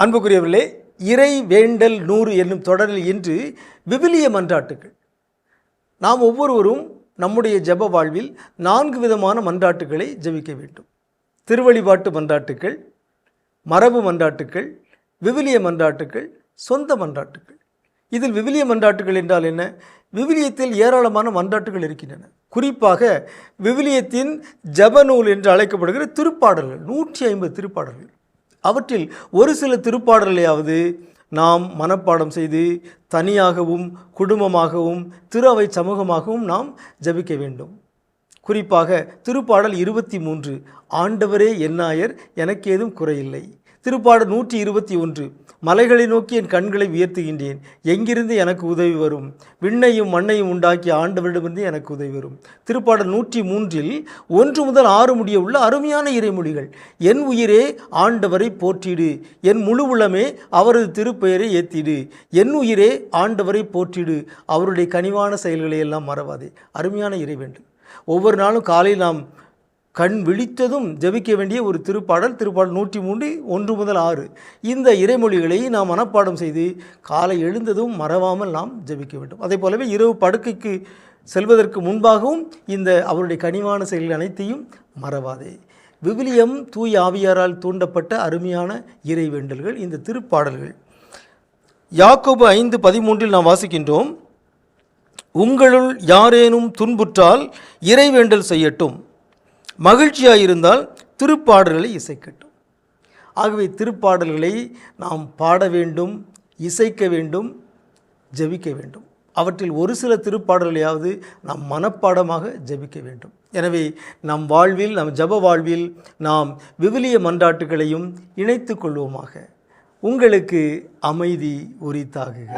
அன்புக்குரியவர்களே இறை வேண்டல் நூறு என்னும் தொடரில் இன்று விவிலிய மன்றாட்டுகள் நாம் ஒவ்வொருவரும் நம்முடைய ஜெப வாழ்வில் நான்கு விதமான மன்றாட்டுகளை ஜெபிக்க வேண்டும். திருவழிபாட்டு மன்றாட்டுகள் மரபு மன்றாட்டுகள் விவிலிய மன்றாட்டுகள் சொந்த மன்றாட்டுகள் இதில் விவிலிய மன்றாட்டுகள் என்றால் என்ன? விவிலியத்தில் ஏராளமான மன்றாட்டுகள் இருக்கின்றன. குறிப்பாக விவிலியத்தின் ஜெபநூல் என்று அழைக்கப்படுகிற திருப்பாடல்கள் நூற்றி ஐம்பது திருப்பாடல்கள். அவற்றில் ஒரு சில திருப்பாடலையாவது நாம் மனப்பாடம் செய்து தனியாகவும் குடும்பமாகவும் திரு அவை சமூகமாகவும் நாம் ஜபிக்க வேண்டும். குறிப்பாக திருப்பாடல் இருபத்தி மூன்று ஆண்டவரே என்னாயர் எனக்கு ஏதும் குறையில்லை. திருப்பாடு நூற்றி இருபத்தி ஒன்று. மலைகளை நோக்கி என் கண்களை உயர்த்துகின்றேன். எங்கிருந்து எனக்கு உதவி வரும்? விண்ணையும் மண்ணையும் உண்டாக்கிய ஆண்டவரிடமிருந்து எனக்கு உதவி வரும். திருப்பாடல் நூற்றி மூன்றில் ஒன்று முதல் ஆறு முடிய உள்ள அருமையான இறைமொழிகள். என் உயிரே ஆண்டவரை போற்றிடு. என் முழு உளமே அவரது திருப்பெயரை ஏத்திடு. என் உயிரே ஆண்டவரை போற்றிடு. அவருடைய கனிவான செயல்களை எல்லாம் மறவாதே. அருமையான இறைவேண்டு ஒவ்வொரு நாளும் காலையில் நாம் கண் விழித்ததும் ஜெபிக்க வேண்டிய ஒரு திருப்பாடல் திருப்பாடல் நூற்றி மூன்று ஒன்று முதல் ஆறு. இந்த இறைமொழிகளை நாம் மனப்பாடம் செய்து காலை எழுந்ததும் மறவாமல் நாம் ஜெபிக்க வேண்டும். அதே போலவே இரவு படுக்கைக்கு செல்வதற்கு முன்பாகவும் இந்த அவருடைய கனிவான செயல்கள் அனைத்தையும் மறவாதே. விவிலியம் தூய் ஆவியாரால் தூண்டப்பட்ட அருமையான இறைவேண்டல்கள் இந்த திருப்பாடல்கள். யாக்கோபு ஐந்து பதிமூன்றில் நாம் வாசிக்கின்றோம் உங்களுள் யாரேனும் துன்புற்றால் இறைவேண்டல் செய்யட்டும். மகிழ்ச்சியாக இருந்தால் திருப்பாடல்களை இசைக்கட்டும். ஆகவே திருப்பாடல்களை நாம் பாட வேண்டும் இசைக்க வேண்டும் ஜெபிக்க வேண்டும். அவற்றில் ஒரு சில திருப்பாடல்களையாவது நாம் மனப்பாடமாக ஜெபிக்க வேண்டும். எனவே நம் வாழ்வில் நம் ஜப வாழ்வில் நாம் விவிலிய மன்றாட்டுகளையும் இணைத்து கொள்வோமாக. உங்களுக்கு அமைதி உரித்தாகுக.